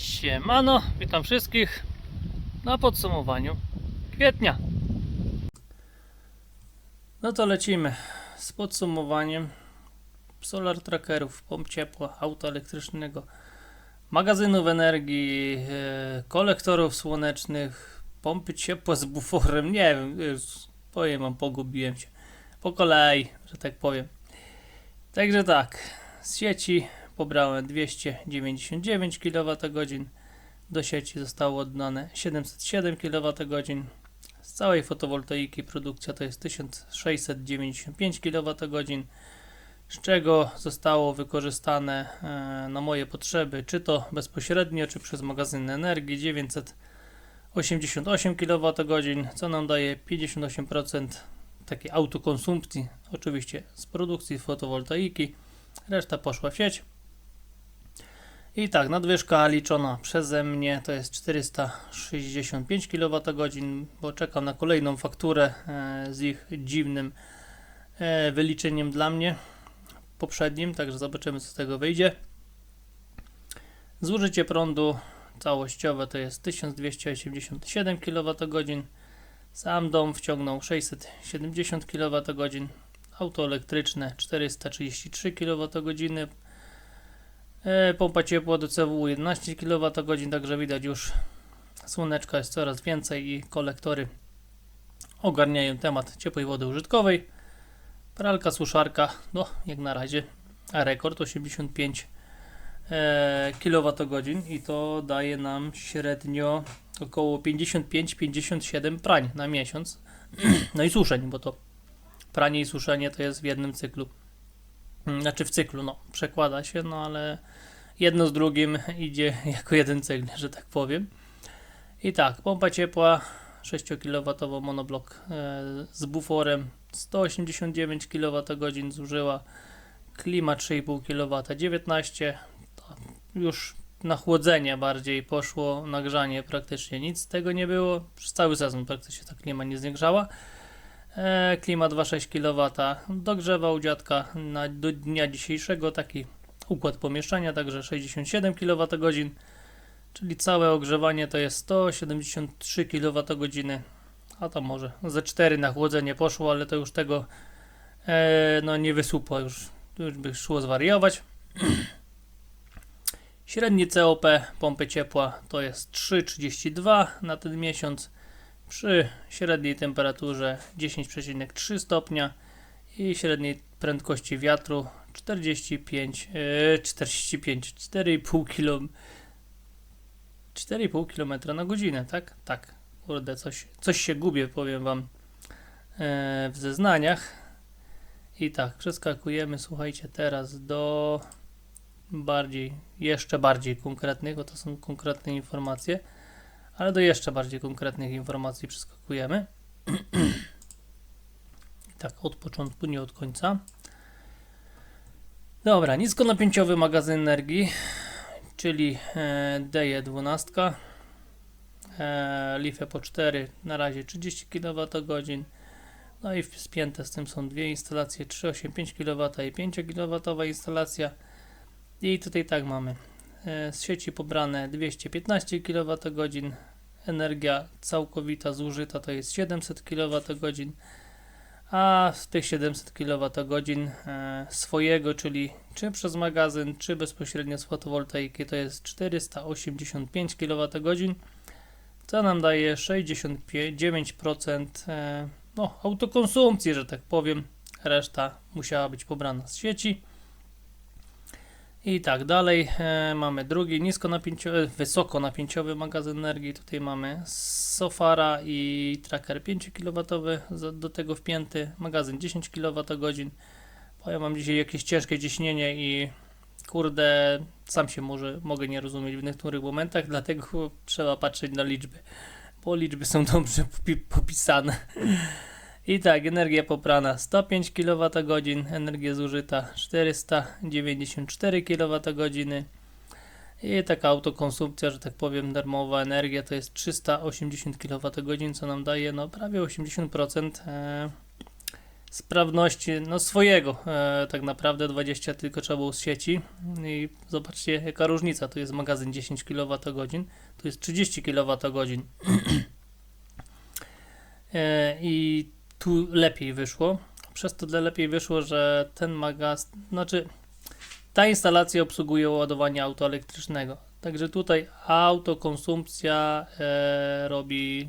Siemano, witam wszystkich na podsumowaniu kwietnia. No to lecimy z podsumowaniem solar trackerów, pomp ciepła, auta elektrycznego, magazynów energii, e, kolektorów słonecznych, pompy ciepła z buforem, nie wiem, już powiem wam, pogubiłem się. Po kolei, że tak powiem. Także tak, z sieci pobrałem 299 kWh, do sieci zostało oddane 707 kWh, z całej fotowoltaiki produkcja to jest 1695 kWh, z czego zostało wykorzystane e, na moje potrzeby, czy to bezpośrednio, czy przez magazyn energii 988 kWh, co nam daje 58% takiej autokonsumpcji, oczywiście z produkcji fotowoltaiki, reszta poszła w sieć. I tak, nadwyżka liczona przeze mnie to jest 465 kWh, bo czekam na kolejną fakturę e, z ich dziwnym e, wyliczeniem dla mnie poprzednim, także zobaczymy co z tego wyjdzie. Zużycie prądu całościowe to jest 1287 kWh. Sam dom wciągnął 670 kWh. Auto elektryczne 433 kWh. E, pompa ciepła do CW 11 kWh, także widać już słoneczka jest coraz więcej i kolektory ogarniają temat ciepłej wody użytkowej. Pralka, suszarka, no jak na razie rekord 85 e, kWh i to daje nam średnio około 55-57 prań na miesiąc. No i suszeń, bo to pranie i suszenie to jest w jednym cyklu. Znaczy w cyklu, no, przekłada się, no ale jedno z drugim idzie jako jeden cykl, że tak powiem. I tak, pompa ciepła 6 kW monoblok e, z buforem 189 kWh zużyła. Klima 3,5 kW 19. To już na chłodzenie bardziej poszło, nagrzanie praktycznie nic z tego nie było. Przez cały sezon praktycznie ta klima nie zwiększała. E, klima 2,6 kW dogrzewał dziadka na, do dnia dzisiejszego taki układ pomieszczenia, także 67 kWh, czyli całe ogrzewanie to jest 173 kWh, a to może ze 4 na chłodzenie poszło, ale to już tego e, no nie wysupło, już, już by szło zwariować. Średni COP pompy ciepła to jest 3,32 na ten miesiąc przy średniej temperaturze 10,3 stopnia i średniej prędkości wiatru 45, e, 45 4,5 km 4,5 km na godzinę, tak? Tak. Kurde, coś, coś się gubię, powiem wam e, w zeznaniach. I tak, przeskakujemy, słuchajcie, teraz do bardziej, jeszcze bardziej konkretnych, bo to są konkretne informacje, ale do jeszcze bardziej konkretnych informacji przeskakujemy. Tak, od początku, nie od końca. Dobra, niskonapięciowy magazyn energii, czyli e, DE12, e, LiFe po 4, na razie 30 kWh, no i spięte z tym są dwie instalacje, 385 kW i 5 kW instalacja. I tutaj tak mamy e, z sieci pobrane 215 kWh, energia całkowita zużyta to jest 700 kWh, a z tych 700 kWh e, swojego, czyli czy przez magazyn, czy bezpośrednio z fotowoltaiki to jest 485 kWh, co nam daje 69% e, no, autokonsumpcji, że tak powiem. Reszta musiała być pobrana z sieci. I tak dalej. E, mamy drugi niskonapięciowy, wysokonapięciowy magazyn energii. Tutaj mamy Sofara i tracker 5 kW do tego wpięty. Magazyn 10 kWh. Bo ja mam dzisiaj jakieś ciężkie ciśnienie i kurde, sam się może mogę nie rozumieć w niektórych momentach, dlatego trzeba patrzeć na liczby, bo liczby są dobrze popi- popisane. I tak, energia poprana 105 kWh, energia zużyta 494 kWh i taka autokonsumpcja, że tak powiem, darmowa energia to jest 380 kWh, co nam daje no prawie 80% e, sprawności no swojego. E, tak naprawdę 20 tylko trzeba było z sieci. I zobaczcie jaka różnica. Tu jest magazyn 10 kWh tu jest 30 kWh e, i tu lepiej wyszło. Przez to lepiej wyszło, że ten magazyn znaczy ta instalacja obsługuje ładowanie auto elektrycznego także tutaj autokonsumpcja e, robi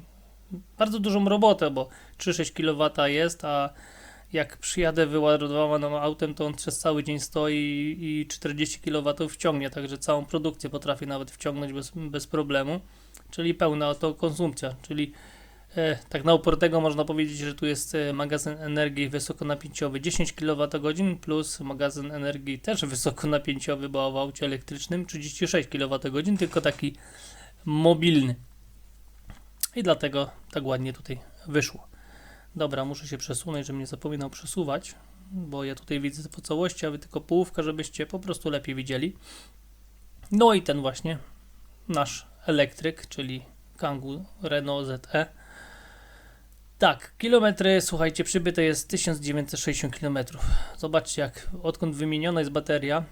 bardzo dużą robotę, bo 3-6 kW jest, a jak przyjadę wyładowanym autem, to on przez cały dzień stoi i 40 kW wciągnie, także całą produkcję potrafi nawet wciągnąć bez, bez problemu, czyli pełna autokonsumpcja, czyli tak na uportego można powiedzieć, że tu jest e, magazyn energii wysokonapięciowy 10 kWh plus magazyn energii też wysokonapięciowy, bo w aucie elektrycznym 36 kWh, tylko taki mobilny. I dlatego tak ładnie tutaj wyszło. Dobra, muszę się przesunąć, żebym nie zapominał przesuwać, bo ja tutaj widzę po całości, a wy tylko połówka, żebyście po prostu lepiej widzieli. No i ten właśnie nasz elektryk, czyli Kangoo Renault ZE. Tak, kilometry, słuchajcie, przybyte jest 1960 km. Zobaczcie, jak odkąd wymieniona jest bateria,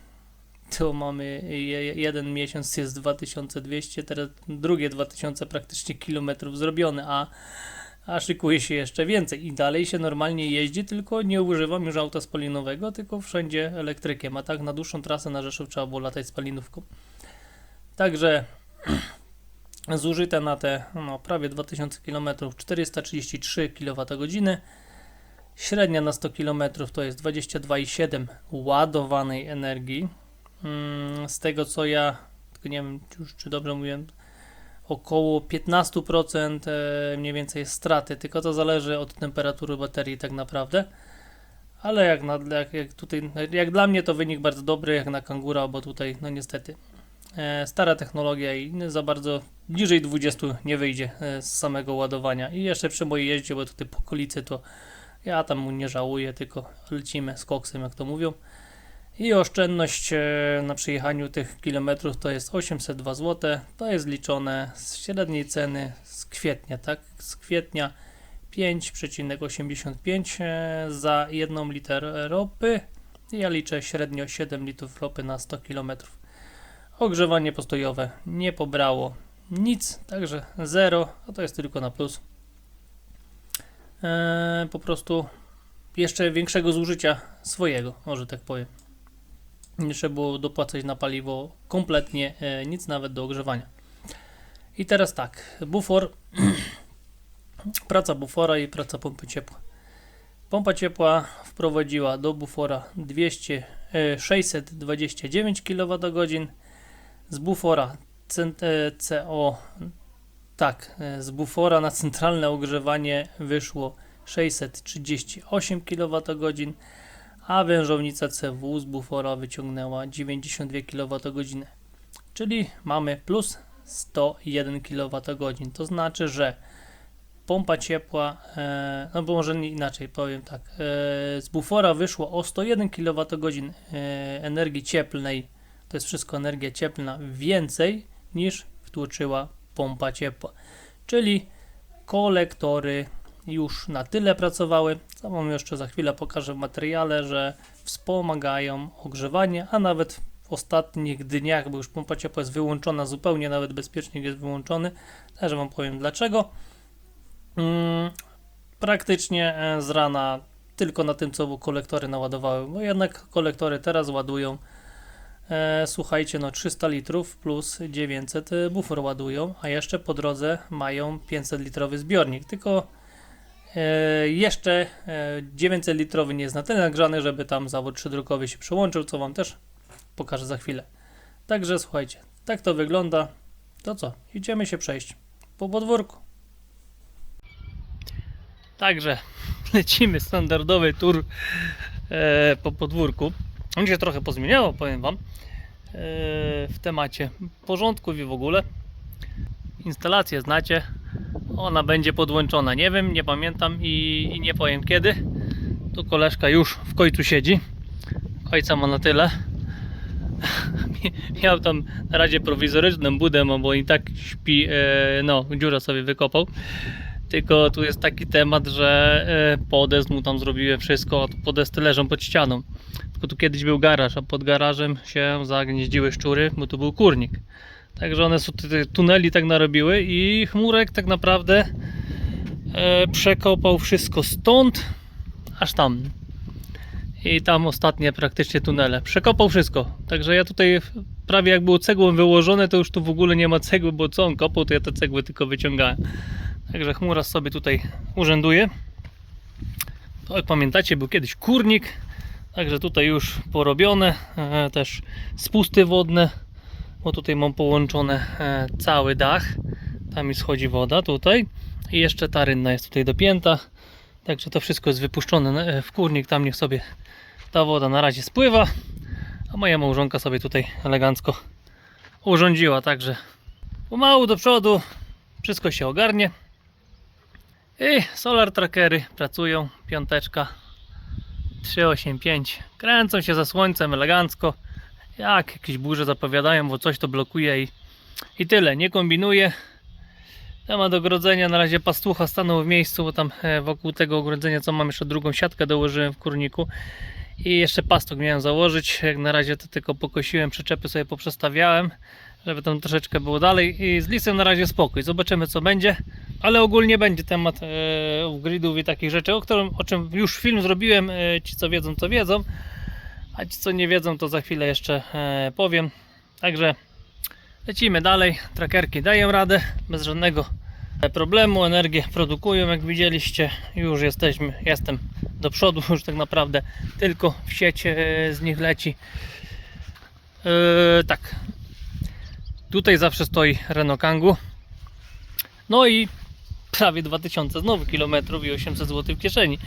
to mamy je, jeden miesiąc jest 2200, teraz drugie 2000 praktycznie kilometrów zrobione, a, a szykuje się jeszcze więcej i dalej się normalnie jeździ, tylko nie używam już auta spalinowego, tylko wszędzie elektrykiem, a tak na dłuższą trasę na Rzeszów trzeba było latać spalinówką. Także zużyte na te no, prawie 2000 km 433 kWh. Średnia na 100 km to jest 22,7 ładowanej energii. Mm, z tego co ja, nie wiem już czy dobrze mówiłem, około 15% e, mniej więcej jest straty, tylko to zależy od temperatury baterii tak naprawdę. Ale jak, na, jak, jak tutaj, jak dla mnie to wynik bardzo dobry, jak na kangura, bo tutaj no niestety stara technologia i za bardzo bliżej 20 nie wyjdzie e, z samego ładowania. I jeszcze przy mojej jeździe, bo tutaj po okolicy to ja tam mu nie żałuję, tylko lecimy z koksem, jak to mówią. I oszczędność e, na przejechaniu tych kilometrów to jest 802 zł. To jest liczone z średniej ceny z kwietnia, tak? Z kwietnia 5,85 e, za 1 liter ropy. Ja liczę średnio 7 litrów ropy na 100 km. Ogrzewanie postojowe nie pobrało nic, także 0, a to jest tylko na plus. Eee, po prostu jeszcze większego zużycia swojego, może tak powiem. Nie trzeba było dopłacać na paliwo kompletnie e, nic, nawet do ogrzewania. I teraz tak, bufor, praca bufora i praca pompy ciepła. Pompa ciepła wprowadziła do bufora 200, e, 629 kWh, z bufora cent- e, CO, tak, e, z bufora na centralne ogrzewanie wyszło 638 kWh, a wężownica CW z bufora wyciągnęła 92 kWh. Czyli mamy plus 101 kWh. To znaczy, że pompa ciepła, e, no bo może inaczej powiem tak, z bufora wyszło o 101 kWh energii cieplnej, to jest wszystko energia cieplna, więcej niż wtłoczyła pompa ciepła. Czyli kolektory już na tyle pracowały, co Wam jeszcze za chwilę pokażę w materiale, że wspomagają ogrzewanie, a nawet w ostatnich dniach, bo już pompa ciepła jest wyłączona zupełnie, nawet bezpiecznik jest wyłączony, też Wam powiem dlaczego. Mm, praktycznie e, z rana tylko na tym, co kolektory naładowały, bo jednak kolektory teraz ładują E, słuchajcie, no 300 litrów plus 900 e, bufor ładują, a jeszcze po drodze mają 500 litrowy zbiornik. Tylko e, jeszcze e, 900 litrowy nie jest na tyle nagrzany, żeby tam zawód trzydrukowy się przełączył, co Wam też pokażę za chwilę. Także słuchajcie, tak to wygląda. To co? Idziemy się przejść po podwórku. Także lecimy standardowy tour e, po podwórku. On się trochę pozmieniało, powiem Wam, e, w temacie porządków i w ogóle. Instalację znacie, ona będzie podłączona. Nie wiem, nie pamiętam i, i nie powiem kiedy. Tu koleżka już w końcu siedzi. Ojca ma na tyle. Miał tam na razie prowizoryczną budę, bo i tak śpi, e, no, dziurę sobie wykopał. Tylko tu jest taki temat, że e, podest mu tam zrobiłem wszystko, a podesty leżą pod ścianą. Tylko tu kiedyś był garaż, a pod garażem się zagnieździły szczury, bo tu był kurnik. Także one są tuneli tak narobiły i chmurek tak naprawdę e, przekopał wszystko stąd aż tam. I tam ostatnie praktycznie tunele. Przekopał wszystko. Także ja tutaj prawie jak było cegłą wyłożone, to już tu w ogóle nie ma cegły, bo co on kopał, to ja te cegły tylko wyciągałem. Także chmura sobie tutaj urzęduje. To jak pamiętacie, był kiedyś kurnik. Także tutaj już porobione. E, też spusty wodne. Bo tutaj mam połączone e, cały dach. Tam mi schodzi woda tutaj. I jeszcze ta rynna jest tutaj dopięta. Także to wszystko jest wypuszczone e, w kurnik. Tam niech sobie ta woda na razie spływa. A moja małżonka sobie tutaj elegancko urządziła. Także pomału do przodu. Wszystko się ogarnie. I solar trackery pracują. Piąteczka 385. Kręcą się za słońcem elegancko. Jak jakieś burze zapowiadają, bo coś to blokuje i, i tyle. Nie kombinuję. Temat ogrodzenia na razie pastucha stanął w miejscu, bo tam e, wokół tego ogrodzenia co mam jeszcze drugą siatkę dołożyłem w kurniku i jeszcze pastuch miałem założyć. Jak na razie to tylko pokosiłem, przyczepy sobie poprzestawiałem, żeby tam troszeczkę było dalej i z lisem na razie spokój. Zobaczymy co będzie, ale ogólnie będzie temat e, i takich rzeczy, o, którym, o czym już film zrobiłem. E, ci co wiedzą to wiedzą, a ci co nie wiedzą to za chwilę jeszcze e, powiem. Także lecimy dalej. Trackerki dają radę bez żadnego problemu. Energię produkują, jak widzieliście. Już jesteśmy, jestem do przodu, już tak naprawdę tylko w sieć e, z nich leci. E, tak. Tutaj zawsze stoi Renault Kangoo. No i prawie 2000 znowu kilometrów i 800 zł w kieszeni.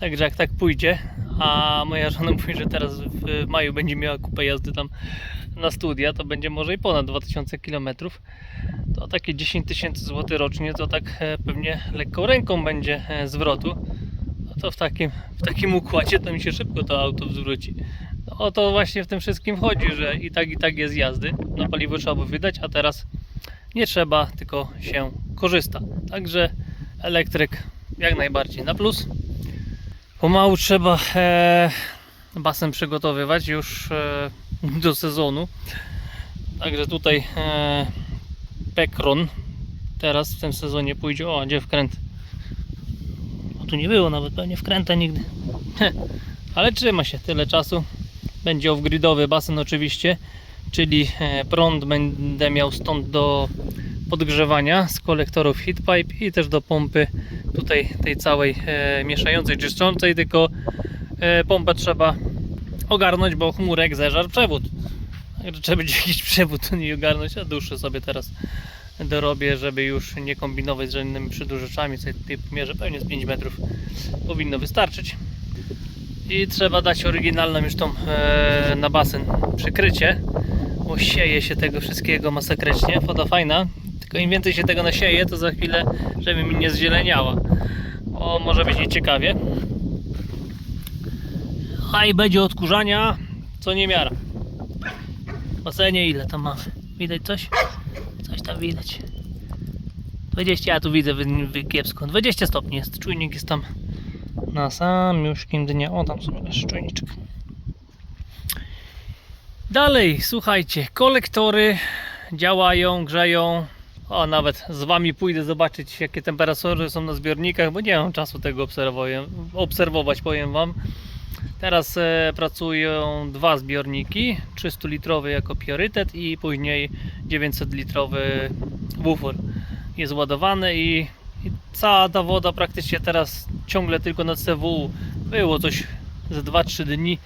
Także jak tak pójdzie, a moja żona mówi, że teraz w maju będzie miała kupę jazdy tam na studia, to będzie może i ponad 2000 km. To takie 10 tysięcy złotych rocznie, to tak e, pewnie lekką ręką będzie e, zwrotu. No to w takim, w takim układzie to mi się szybko to auto zwróci. No o to właśnie w tym wszystkim chodzi, że i tak i tak jest jazdy. Na paliwo trzeba by wydać, a teraz nie trzeba, tylko się korzysta. Także elektryk jak najbardziej na plus. Pomału trzeba e, basen przygotowywać już e, do sezonu. Także tutaj e, Pekron teraz w tym sezonie pójdzie. O, gdzie wkręt? O, tu nie było nawet pewnie wkręta nigdy. Ale trzyma się tyle czasu. Będzie off-gridowy basen oczywiście, czyli e, prąd będę miał stąd do podgrzewania z kolektorów heatpipe i też do pompy tutaj tej całej e, mieszającej, czyszczącej, tylko e, pompę trzeba ogarnąć, bo chmurek zeżar przewód. Trzeba będzie jakiś przewód nie ogarnąć, a dłuższy sobie teraz dorobię, żeby już nie kombinować z żadnymi przydłużaczami. Sobie tutaj mierzę pewnie z 5 metrów powinno wystarczyć. I trzeba dać oryginalną już tą e, na basen przykrycie, bo sieje się tego wszystkiego masakrycznie. Woda fajna, tylko im więcej się tego nasieje, to za chwilę, żeby mi nie zzieleniała. O, może być nieciekawie. A i będzie odkurzania, co nie miara. W basenie ile tam mamy? Widać coś? Coś tam widać. 20, ja tu widzę wy, kiepsko. 20 stopni jest, czujnik jest tam na samiuszkim dnie. O, tam leży czujniczek. Dalej, słuchajcie, kolektory działają, grzeją. O, nawet z Wami pójdę zobaczyć, jakie temperatury są na zbiornikach, bo nie mam czasu tego obserwować, powiem Wam. Teraz e, pracują dwa zbiorniki, 300-litrowy jako priorytet i później 900-litrowy bufor jest ładowany i cała ta woda praktycznie teraz ciągle tylko na CWU. Było coś ze 2-3 dni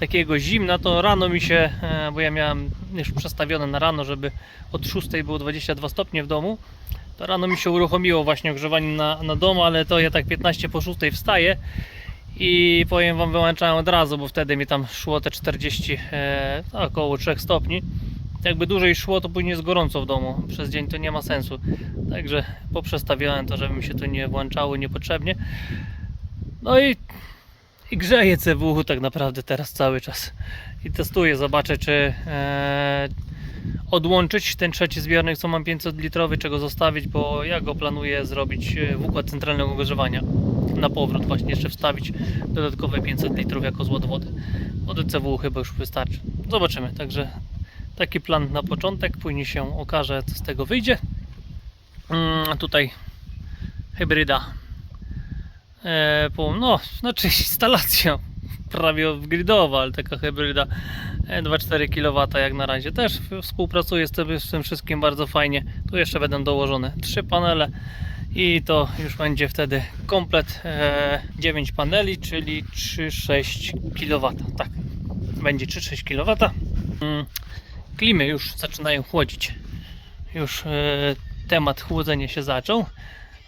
takiego zimna, to rano mi się, e, bo ja miałem już przestawione na rano, żeby od 6 było 22 stopnie w domu, to rano mi się uruchomiło właśnie ogrzewanie na, na domu, ale to ja tak 15 po 6 wstaję i powiem Wam wyłączałem od razu, bo wtedy mi tam szło te 40, e, około 3 stopni. Jakby dłużej szło, to później jest gorąco w domu. Przez dzień to nie ma sensu. Także poprzestawiałem to, żeby mi się to nie włączało niepotrzebnie. No i, i grzeję CW tak naprawdę teraz cały czas. I testuję, zobaczę czy, e, odłączyć ten trzeci zbiornik, co mam 500 litrowy, czego zostawić, bo ja go planuję zrobić e, w układ centralnego ogrzewania na powrót, właśnie jeszcze wstawić dodatkowe 500 litrów jako złot wody. Wody CW chyba już wystarczy. Zobaczymy, także taki plan na początek, później się okaże, co z tego wyjdzie. Mm, tutaj hybryda. E, no, znaczy instalacja prawie gridowa, ale taka hybryda e, 2,4 kW jak na razie też współpracuje z tym, wszystkim bardzo fajnie. Tu jeszcze będą dołożone trzy panele i to już będzie wtedy komplet e, 9 paneli, czyli 3,6 kW. Tak, będzie 3,6 kW. Klimy już zaczynają chłodzić. Już e, temat chłodzenia się zaczął.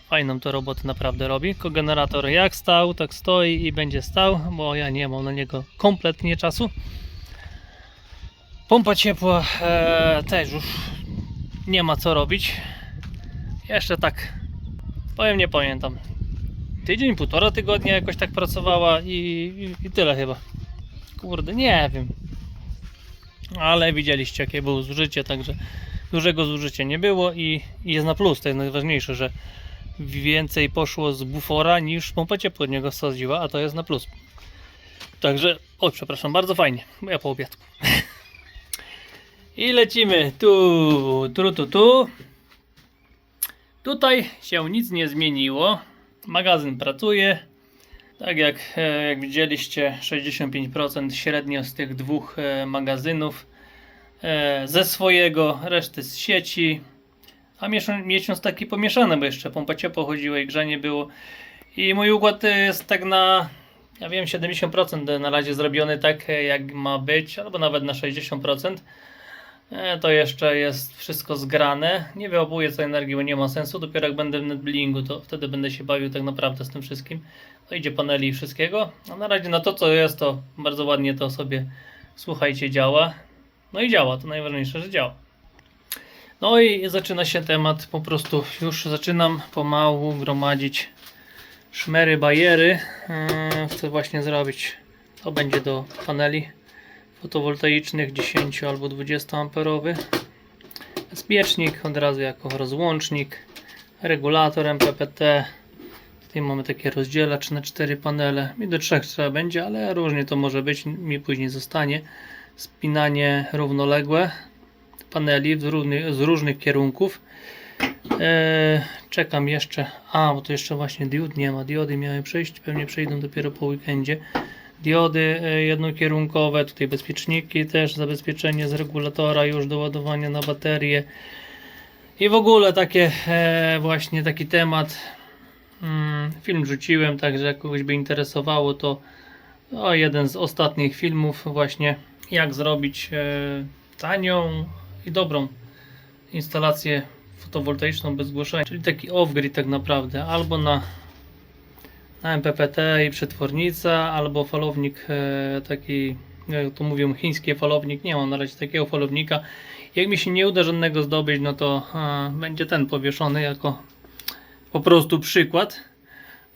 Fajną to robotę naprawdę robi. Kogenerator jak stał, tak stoi i będzie stał, bo ja nie mam na niego kompletnie czasu. Pompa ciepła e, też już nie ma co robić. Jeszcze tak, powiem nie pamiętam. Tydzień, półtora tygodnia jakoś tak pracowała i, i, i tyle chyba. Kurde, nie wiem. Ale widzieliście jakie było zużycie, także dużego zużycia nie było i, i jest na plus. To jest najważniejsze, że więcej poszło z bufora niż pompa ciepła od niego sadziła, a to jest na plus. Także, oj, przepraszam, bardzo fajnie, bo ja po obiadku. I lecimy tu, tu, tu, tu. Tutaj się nic nie zmieniło. Magazyn pracuje. Tak jak, e, jak widzieliście, 65% średnio z tych dwóch e, magazynów e, ze swojego, reszty z sieci. A miesiąc, miesiąc taki pomieszany, bo jeszcze pompa ciepła chodziła i grzanie było. I mój układ jest tak na, ja wiem, 70% na razie zrobiony tak, jak ma być, albo nawet na 60%. E, To jeszcze jest wszystko zgrane. Nie wyłapuję co energii, bo nie ma sensu. Dopiero jak będę w netblingu, to wtedy będę się bawił tak naprawdę z tym wszystkim. To idzie paneli i wszystkiego. A na razie na to, co jest, to bardzo ładnie to sobie, słuchajcie, działa. No i działa, to najważniejsze, że działa. No i zaczyna się temat, po prostu już zaczynam pomału gromadzić szmery, bajery. Yy, Chcę właśnie zrobić, to będzie do paneli fotowoltaicznych 10 albo 20 amperowy. Bezpiecznik od razu jako rozłącznik, regulator MPPT. Tutaj mamy takie rozdzielacz na 4 panele. Mi do 3 trzeba będzie, ale różnie to może być, mi później zostanie. Spinanie równoległe paneli z różnych, z różnych kierunków. Eee, czekam jeszcze. A, bo to jeszcze właśnie diod nie ma. Diody miały przejść, pewnie przejdą dopiero po weekendzie. Diody e, jednokierunkowe, tutaj bezpieczniki też, zabezpieczenie z regulatora już do ładowania na baterię. I w ogóle takie e, właśnie taki temat. Mm, film rzuciłem, także jak kogoś by interesowało, to o, jeden z ostatnich filmów właśnie jak zrobić e, tanią i dobrą instalację fotowoltaiczną bez zgłoszenia, czyli taki off-grid tak naprawdę, albo na MPPT i przetwornica, albo falownik e, taki, jak to mówią, chiński falownik, nie mam na razie takiego falownika. Jak mi się nie uda żadnego zdobyć, no to e, będzie ten powieszony jako po prostu przykład.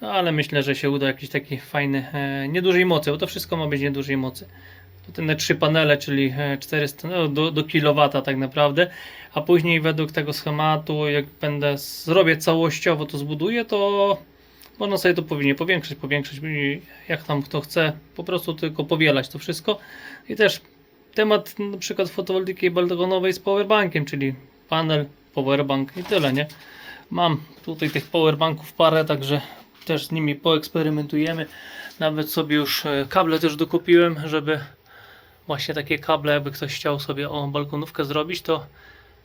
No, ale myślę, że się uda jakiś taki fajny, e, niedużej mocy, bo to wszystko ma być niedużej mocy. To te trzy panele, czyli e, 400 no, do, do kilowata tak naprawdę, a później według tego schematu, jak będę zrobię całościowo to zbuduję, to można sobie to powinien powiększyć, powiększyć, jak tam kto chce, po prostu tylko powielać to wszystko. I też temat na przykład fotowoltaiki balkonowej z powerbankiem, czyli panel, powerbank i tyle, nie? Mam tutaj tych powerbanków parę, także też z nimi poeksperymentujemy. Nawet sobie już e, kable też dokupiłem, żeby właśnie takie kable, jakby ktoś chciał sobie o balkonówkę zrobić, to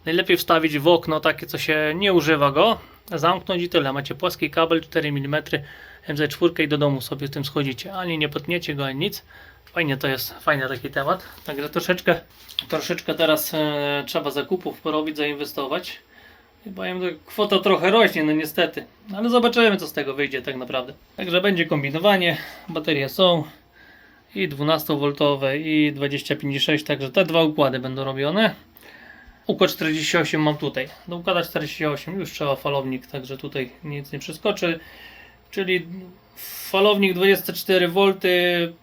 najlepiej wstawić w okno takie, co się nie używa go, zamknąć i tyle. Macie płaski kabel 4 mm MZ4 i do domu sobie tym schodzicie. Ani nie potniecie go, ani nic. Fajnie to jest, fajny taki temat. Także troszeczkę, troszeczkę teraz e, trzeba zakupów porobić, zainwestować. Powiem, że kwota trochę rośnie, no niestety. Ale zobaczymy, co z tego wyjdzie tak naprawdę. Także będzie kombinowanie, baterie są i 12V i 25,6, także te dwa układy będą robione. Układ 48 mam tutaj. Do układa 48 już trzeba falownik, także tutaj nic nie przeskoczy. Czyli falownik 24V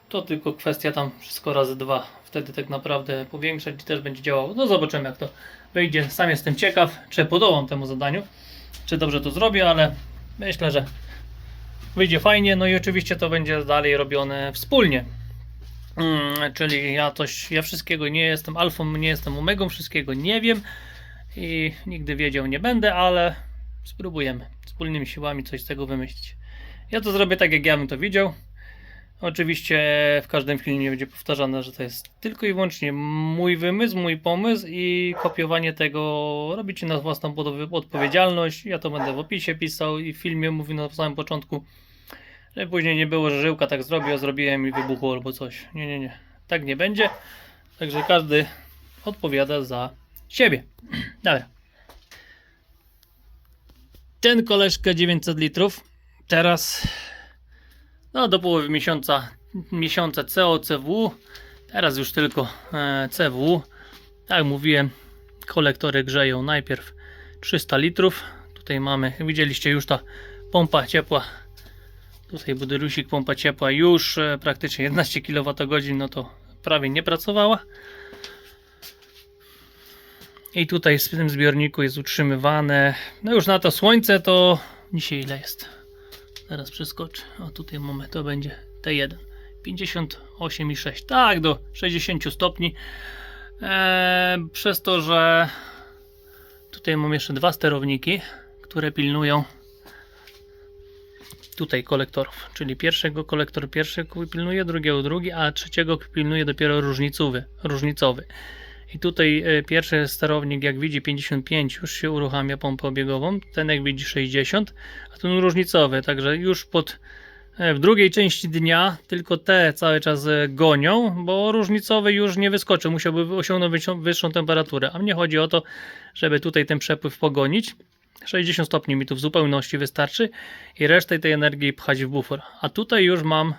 to tylko kwestia tam wszystko razy dwa wtedy tak naprawdę powiększać i też będzie działało. No zobaczymy jak to wyjdzie. Sam jestem ciekaw, czy podołam temu zadaniu, czy dobrze to zrobię, ale myślę, że wyjdzie fajnie. No i oczywiście to będzie dalej robione wspólnie. Mm, czyli ja coś, ja wszystkiego nie jestem alfą, nie jestem omegą, wszystkiego nie wiem i nigdy wiedział nie będę, ale spróbujemy wspólnymi siłami coś z tego wymyślić. Ja to zrobię tak, jak ja bym to widział. Oczywiście w każdym filmie będzie powtarzane, że to jest tylko i wyłącznie mój wymysł, mój pomysł i kopiowanie tego robicie na własną odpowiedzialność. Ja to będę w opisie pisał i w filmie mówił na samym początku, żeby później nie było, że żyłka tak zrobi, a zrobiłem i wybuchło albo coś. Nie, nie, nie. Tak nie będzie. Także każdy odpowiada za siebie. Dobra. Ten koleżka 900 litrów. Teraz no do połowy miesiąca, miesiąca COCW. Teraz już tylko e, CW. Tak mówiłem, kolektory grzeją najpierw 300 litrów. Tutaj mamy, widzieliście już ta pompa ciepła. Tutaj budylusik, pompa ciepła już e, praktycznie 11 kWh, no to prawie nie pracowała. I tutaj w tym zbiorniku jest utrzymywane. No już na to słońce to dzisiaj ile jest? Zaraz przeskoczę. O tutaj mamy, to będzie T1. 58,6. Tak, do 60 stopni. Eee, przez to, że tutaj mam jeszcze dwa sterowniki, które pilnują tutaj kolektorów. Czyli pierwszego kolektor pierwszy pilnuje, drugiego drugi, a trzeciego pilnuje dopiero różnicowy. różnicowy. I tutaj e, pierwszy sterownik, jak widzi 55, już się uruchamia pompę obiegową. Ten, jak widzi 60, a ten różnicowy. Także już pod e, w drugiej części dnia tylko te cały czas e, gonią, bo różnicowy już nie wyskoczy, musiałby osiągnąć wyższą, wyższą temperaturę. A mnie chodzi o to, żeby tutaj ten przepływ pogonić. 60 stopni mi tu w zupełności wystarczy i resztę tej energii pchać w bufor. A tutaj już mam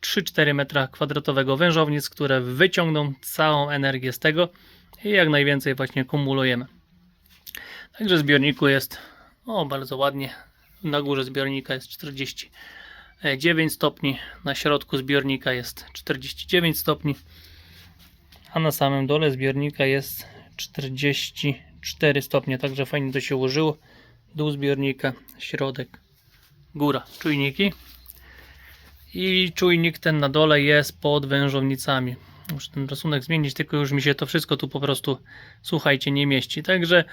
3-4 metra kwadratowego wężownic, które wyciągną całą energię z tego i jak najwięcej właśnie kumulujemy. Także w zbiorniku jest o bardzo ładnie. Na górze zbiornika jest 49 stopni, na środku zbiornika jest 49 stopni, a na samym dole zbiornika jest 44 stopnie. Także fajnie to się ułożyło. Dół zbiornika, środek, góra, czujniki i czujnik ten na dole jest pod wężownicami. Muszę ten rysunek zmienić, tylko już mi się to wszystko tu po prostu, słuchajcie, nie mieści. Także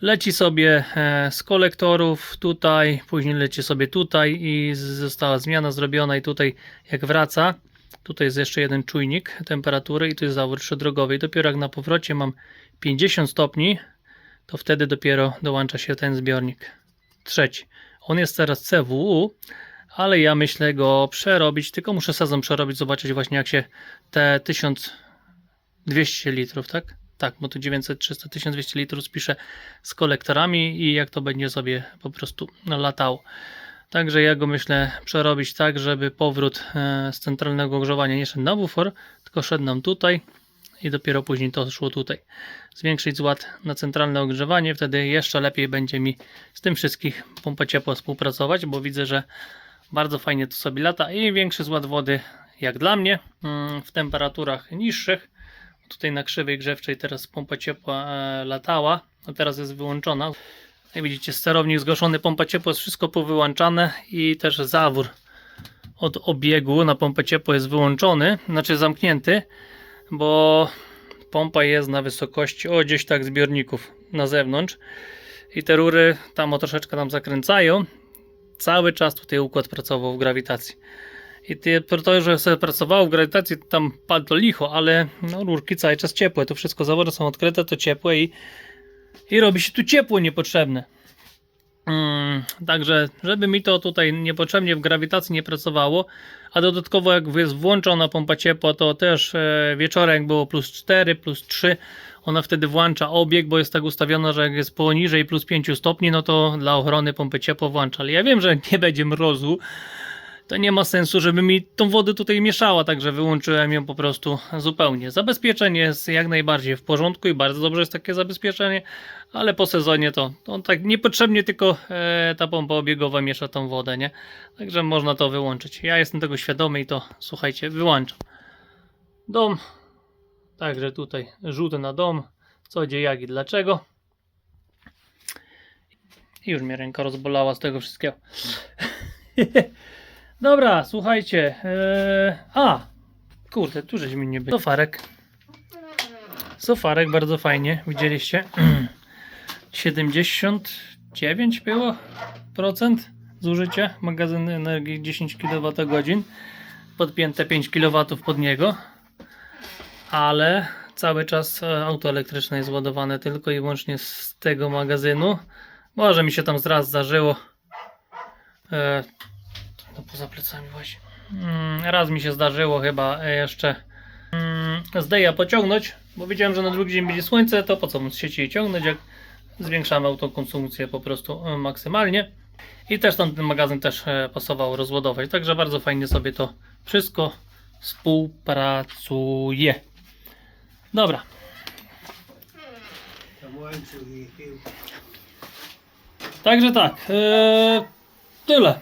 leci sobie e, z kolektorów tutaj, później leci sobie tutaj i została zmiana zrobiona i tutaj jak wraca, tutaj jest jeszcze jeden czujnik temperatury i tu jest zawór trzydrogowy dopiero jak na powrocie mam 50 stopni, to wtedy dopiero dołącza się ten zbiornik trzeci. On jest teraz CWU, ale ja myślę go przerobić, tylko muszę sezon przerobić, zobaczyć właśnie jak się te 1200 litrów, tak? Tak, bo tu 900, 300, 1200 litrów spiszę z kolektorami i jak to będzie sobie po prostu latało. Także ja go myślę przerobić tak, żeby powrót e, z centralnego ogrzewania nie szedł na bufor, tylko szedł nam tutaj i dopiero później to szło tutaj. Zwiększyć zład na centralne ogrzewanie, wtedy jeszcze lepiej będzie mi z tym wszystkich pompa ciepła współpracować, bo widzę, że bardzo fajnie to sobie lata i większy zład wody jak dla mnie mm, w temperaturach niższych. Tutaj na krzywej grzewczej teraz pompa ciepła e, latała, a teraz jest wyłączona. Jak widzicie sterownik zgaszony, pompa ciepła jest wszystko powyłączane i też zawór od obiegu na pompę ciepła jest wyłączony, znaczy zamknięty, bo pompa jest na wysokości o gdzieś tak zbiorników na zewnątrz i te rury tam o troszeczkę nam zakręcają cały czas tutaj układ pracował w grawitacji. I to, że sobie pracowało w grawitacji, tam padło licho, ale no, rurki cały czas ciepłe. To wszystko zawory są odkryte, to ciepłe i, i robi się tu ciepło niepotrzebne. Mm, także, żeby mi to tutaj niepotrzebnie w grawitacji nie pracowało, a dodatkowo jak jest włączona pompa ciepła, to też e, wieczorem było plus 4, plus 3, ona wtedy włącza obieg, bo jest tak ustawiona, że jak jest poniżej plus 5 stopni, no to dla ochrony pompy ciepła włącza. Ale ja wiem, że nie będzie mrozu, to nie ma sensu, żeby mi tą wodę tutaj mieszała, także wyłączyłem ją po prostu zupełnie. Zabezpieczenie jest jak najbardziej w porządku i bardzo dobrze jest takie zabezpieczenie, ale po sezonie to, to tak niepotrzebnie tylko e, ta pompa obiegowa miesza tą wodę, nie? Także można to wyłączyć. Ja jestem tego świadomy i to, słuchajcie, wyłączam. Dom Także tutaj rzut na dom, co gdzie, jak i dlaczego. I już mnie ręka rozbolała z tego wszystkiego. Dobra, słuchajcie. Eee, a, kurde, tu żeś mi nie. Sofarek. Sofarek, bardzo fajnie, widzieliście. 79 było procent zużycia. Magazyn energii 10 kWh. Podpięte 5 kW pod niego. Ale cały czas e, auto elektryczne jest ładowane tylko i wyłącznie z tego magazynu. Może mi się tam zraz zdarzyło. E, no poza plecami właśnie. Mm, raz mi się zdarzyło chyba e, jeszcze mm, z Deja pociągnąć, bo wiedziałem, że na drugi dzień będzie słońce, to po co z sieci ciągnąć, jak zwiększamy autokonsumpcję po prostu e, maksymalnie. I też tam ten magazyn też e, pasowało rozładować, także bardzo fajnie sobie to wszystko współpracuje. Dobra. Także tak, tyle.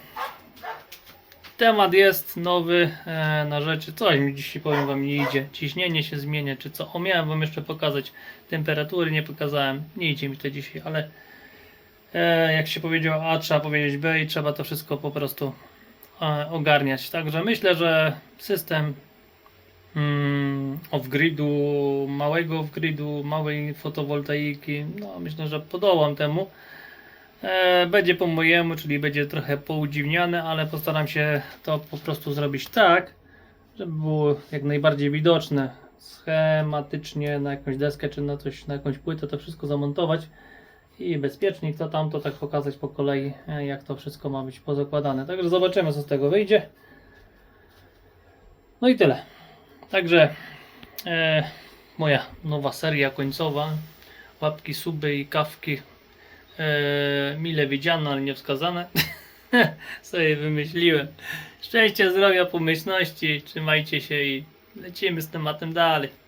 Temat jest nowy e, na rzeczy. Coś mi dzisiaj powiem wam nie idzie. Ciśnienie się zmienia, czy co. O, miałem wam jeszcze pokazać temperatury, nie pokazałem. Nie idzie mi to dzisiaj, ale e, jak się powiedział A, trzeba powiedzieć B i trzeba to wszystko po prostu e, ogarniać. Także myślę, że system mm, off-gridu, małego off-gridu, małej fotowoltaiki, no myślę, że podołam temu. E, będzie po mojemu, czyli będzie trochę poudziwniane, ale postaram się to po prostu zrobić tak, żeby było jak najbardziej widoczne. Schematycznie na jakąś deskę czy na coś, na jakąś płytę to wszystko zamontować i bezpiecznik to tamto tak pokazać po kolei, e, jak to wszystko ma być pozakładane. Także zobaczymy, co z tego wyjdzie. No i tyle. Także e, moja nowa seria końcowa. Łapki, suby i kawki Eee, mile widziane, ale nie wskazane. Sobie wymyśliłem. Szczęścia, zdrowia, pomyślności. Trzymajcie się i lecimy z tematem dalej.